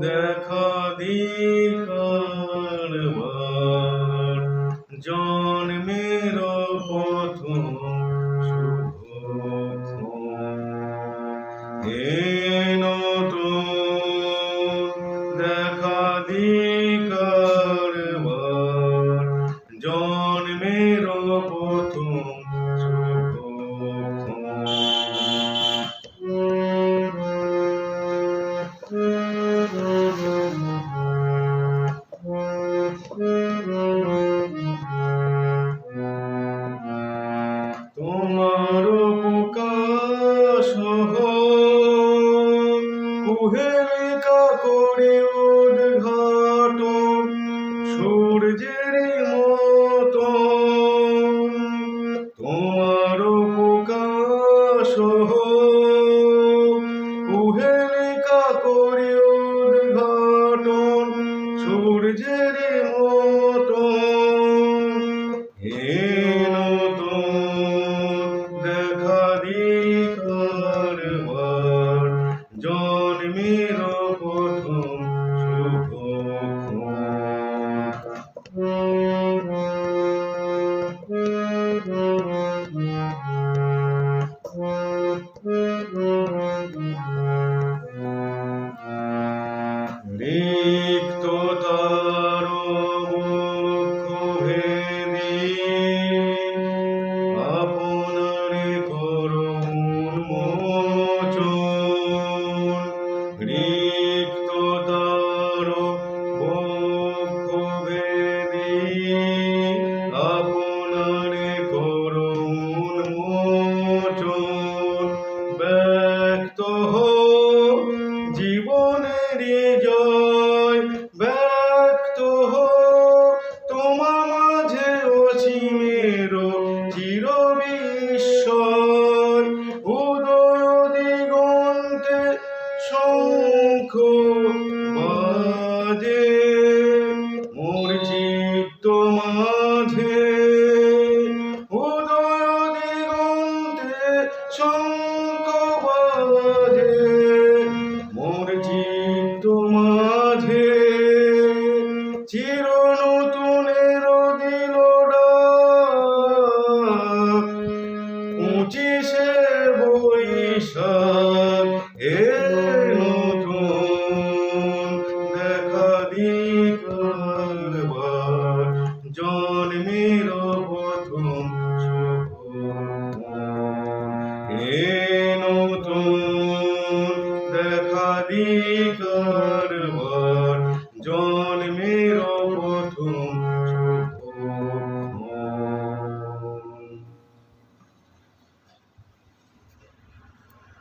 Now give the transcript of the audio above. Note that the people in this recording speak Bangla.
দেখা দিকা অহেলিকা করে উদ্ঘাট সূর্যের মত তোমার প্রকাশ অহেলিকা করে উদ্ঘাট সূর্যের এ নতুন দেখা দি করবার